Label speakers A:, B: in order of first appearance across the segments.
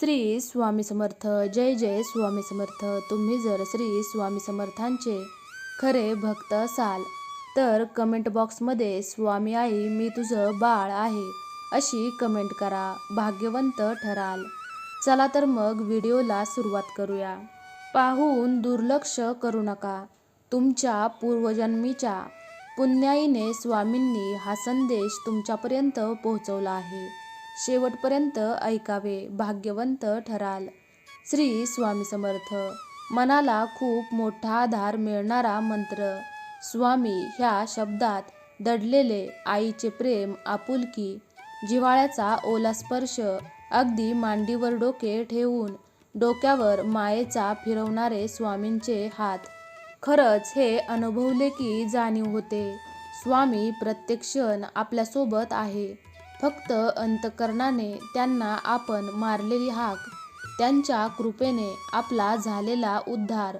A: श्री स्वामी समर्थ जय जय स्वामी समर्थ. तुम्ही जर श्री स्वामी समर्थांचे खरे भक्त असाल तर कमेंट बॉक्समध्ये स्वामी आई मी तुझं बाळ आहे अशी कमेंट करा. भाग्यवंत ठराल. चला तर मग व्हिडिओला सुरुवात करूया. पाहून दुर्लक्ष करू नका. तुमच्या पूर्वजन्मीच्या पुण्याईने स्वामींनी हा संदेश तुमच्यापर्यंत पोहोचवला आहे. शेवटपर्यंत ऐकावे भाग्यवंत ठराल. श्री स्वामी समर्थ. मनाला खूप मोठा आधार मिळणारा मंत्र. स्वामी ह्या शब्दात दडलेले आईचे प्रेम आपुलकी जिव्हाळ्याचा ओला स्पर्श अगदी मांडीवर डोके ठेवून डोक्यावर मायेचा फिरवणारे स्वामींचे हात. खरंच हे अनुभवले की जाणीव होते. स्वामी प्रत्येक क्षण आपल्यासोबत आहे. फक्त अंतकरणाने त्यांना आपण मारलेली हाक त्यांच्या कृपेने आपला झालेला उद्धार.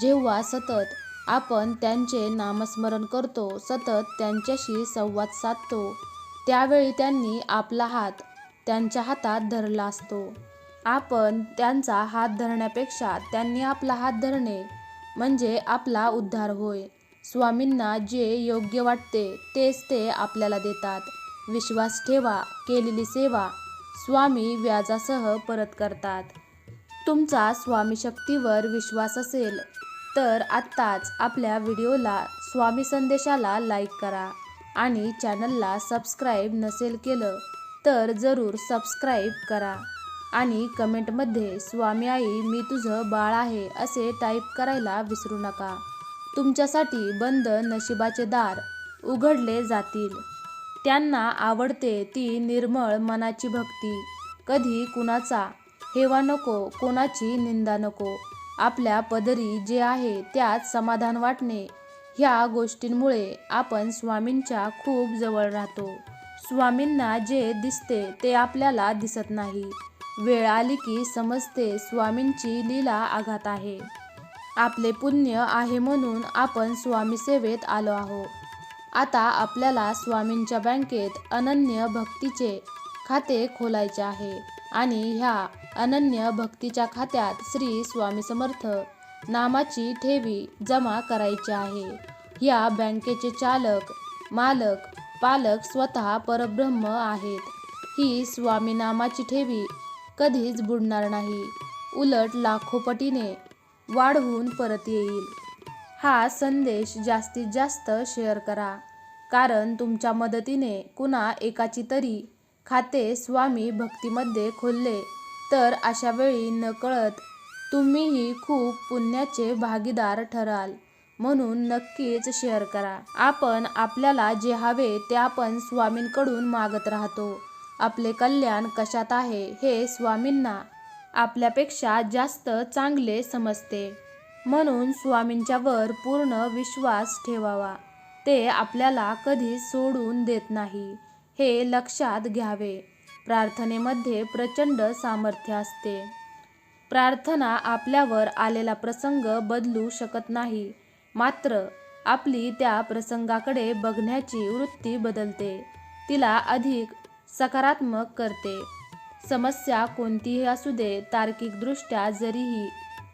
A: जेव्हा सतत आपण त्यांचे नामस्मरण करतो सतत त्यांच्याशी संवाद साधतो त्यावेळी त्यांनी आपला हात त्यांच्या हातात धरला असतो. आपण त्यांचा हात धरण्यापेक्षा त्यांनी आपला हात धरणे म्हणजे आपला उद्धार होय. स्वामींना जे योग्य वाटते तेच ते आपल्याला देतात. विश्वास ठेवा केलेली सेवा स्वामी व्याजासह परत करतात. तुमचा स्वामी शक्तीवर विश्वास असेल तर आत्ताच आपल्या व्हिडिओला स्वामी संदेशाला लाईक करा आणि चॅनलला सबस्क्राईब नसेल केलं तर जरूर सबस्क्राईब करा आणि कमेंटमध्ये स्वामी आई मी तुझं बाळ आहे असे टाईप करायला विसरू नका. तुमच्यासाठी बंद नशिबाचे दार उघडले जातील. त्यांना आवडते ती निर्मळ मनाची भक्ती. कधी कुणाचा हेवा नको कोणाची निंदा नको. आपल्या पदरी जे आहे त्यात समाधान वाटणे. ह्या गोष्टींमुळे आपण स्वामींच्या खूप जवळ राहतो. स्वामींना जे दिसते ते आपल्याला दिसत नाही. वेळ आली की समजते स्वामींची लीला आघात आहे. आपले पुण्य आहे म्हणून आपण स्वामी सेवेत आलो आहोत. आता आपल्याला स्वामींच्या बँकेत अनन्य भक्तीचे खाते खोलायचे आहे आणि ह्या अनन्य भक्तीच्या खात्यात श्री स्वामी समर्थ नामाची ठेवी जमा करायची आहे. या बँकेचे चालक मालक पालक स्वतः परब्रह्म आहेत. ही स्वामी नामाची ठेवी कधीच बुडणार नाही. उलट लाखोपटीने वाढवून परत येईल. हा संदेश जास्तीत जास्त शेअर करा. कारण तुमच्या मदतीने कुणा एकाची तरी खाते स्वामी भक्तीमध्ये खोलले. तर अशा वेळी नकळत तुम्हीही खूप पुण्याचे भागीदार ठराल. म्हणून नक्कीच शेअर करा. आपण आपल्याला जे हवे ते आपण स्वामींकडून मागत राहतो. आपले कल्याण कशात आहे हे स्वामींना आपल्यापेक्षा जास्त चांगले समजते. म्हणून स्वामींच्यावर पूर्ण विश्वास ठेवावा. ते आपल्याला कधी सोडून देत नाही हे लक्षात घ्यावे. प्रार्थनेमध्ये प्रचंड सामर्थ्य असते. प्रार्थना आपल्यावर आलेला प्रसंग बदलू शकत नाही मात्र आपली त्या प्रसंगाकडे बघण्याची वृत्ती बदलते. तिला अधिक सकारात्मक करते. समस्या कोणतीही असू दे तार्किकदृष्ट्या जरीही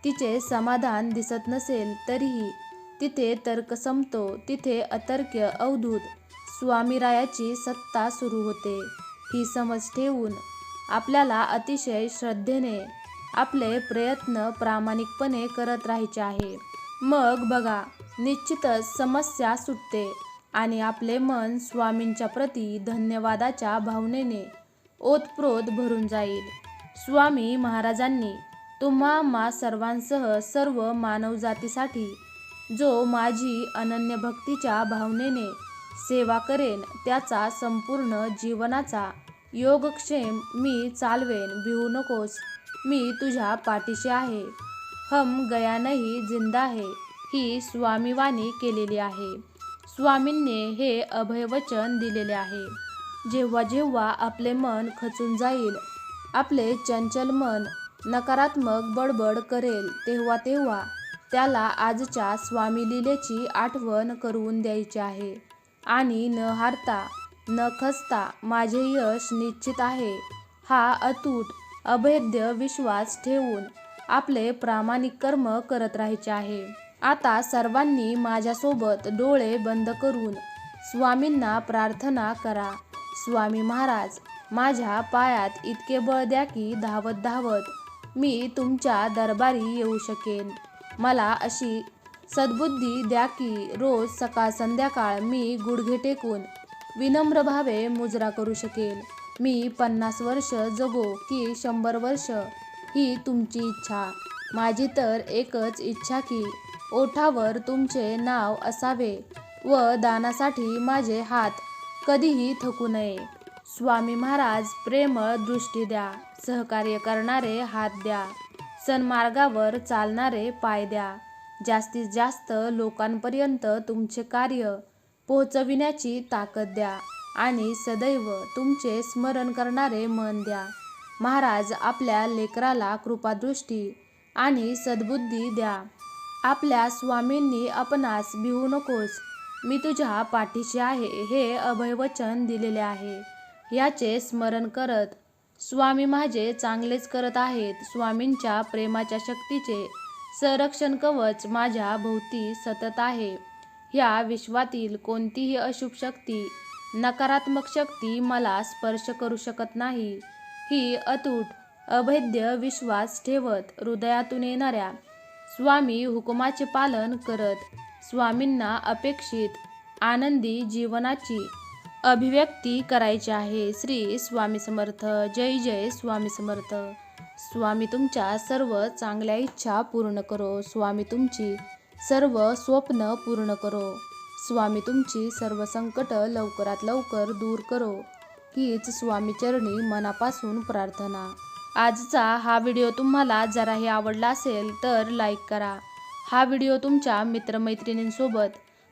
A: तिचे समाधान दिसत नसेल तरीही तिथे तर्क संपतो तिथे अतर्क्य अवधूत स्वामीरायाची सत्ता सुरू होते. ही समज ठेवून आपल्याला अतिशय श्रद्धेने आपले प्रयत्न प्रामाणिकपणे करत राहायचे आहे. मग बघा निश्चितच समस्या सुटते आणि आपले मन स्वामींच्या प्रती धन्यवादाच्या भावनेने ओतप्रोत भरून जाईल. स्वामी महाराजांनी तुम्हा मा सर्वांसह सर्व मानवजातीसाठी जो माझी अनन्य भक्तीच्या भावनेने सेवा करेन त्याचा संपूर्ण जीवनाचा योगक्षेम मी चालवेन. भिवू नकोस मी तुझ्या पाठीशी आहे. हम गया नाही जिंदा है ही स्वामीवाणी केलेली आहे. स्वामींनी हे अभयवचन दिलेले आहे. जेव्हा जेव्हा आपले मन खचून जाईल आपले चंचल मन नकारात्मक बडबड करेल तेव्हा तेव्हा त्याला आजच्या स्वामी लीलेची आठवण करून द्यायची आहे. आणि न हारता न खसता माझे यश निश्चित आहे. हा अतूट अभेद्य विश्वास ठेवून आपले प्रामाणिक कर्म करत राहायचे आहे. आता सर्वांनी माझ्यासोबत डोळे बंद करून स्वामींना प्रार्थना करा. स्वामी महाराज माझ्या पायात इतके बळ द्या की धावत धावत मी तुमच्या दरबारी येऊ शकेन. मला अशी सद्बुद्धी द्या की रोज सकाळ संध्याकाळ मी गुडघे टेकून विनम्र भावे मुजरा करू शकेन. मी पन्नास वर्ष जगो की शंभर वर्ष ही तुमची इच्छा. माझी तर एकच इच्छा की ओठावर तुमचे नाव असावे व दानासाठी माझे हात कधीही थकू नये. स्वामी महाराज प्रेमळ दृष्टी द्या सहकार्य करणारे हात द्या सन्मार्गावर चालणारे पाय द्या. जास्तीत जास्त लोकांपर्यंत तुमचे कार्य पोहोचविण्याची ताकद द्या आणि सदैव तुमचे स्मरण करणारे मन द्या. महाराज आपल्या लेकराला कृपादृष्टी आणि सद्बुद्धी द्या. आपल्या स्वामींनी आपणास भिवू नकोस. मी तुझ्या पाठीशी आहे हे अभयवचन दिलेले आहे. याचे स्मरण करत स्वामी माझे चांगलेच करत आहेत. स्वामींच्या प्रेमाच्या शक्तीचे संरक्षण कवच माझ्या भोवती सतत आहे. ह्या विश्वातील कोणतीही अशुभ शक्ती नकारात्मक शक्ती मला स्पर्श करू शकत नाही. ही अतूट अभेद्य विश्वास ठेवत हृदयातून येणाऱ्या स्वामी हुकुमाचे पालन करत स्वामींना अपेक्षित आनंदी जीवनाची अभिव्यक्ती करायची आहे. श्री स्वामी समर्थ. जय जय स्वामी समर्थ. स्वामी तुमच्या सर्व चांगल्या इच्छा पूर्ण करो. स्वामी तुमची सर्व स्वप्न पूर्ण करो. स्वामी तुमची सर्व संकट लवकरात लवकर दूर करो. हीच स्वामी चरणी मनापासून प्रार्थना. आजचा हा व्हिडिओ तुम्हाला जराही आवडला असेल तर लाईक करा. हा व्हिडिओ तुमच्या मित्रमैत्रिणींसोबत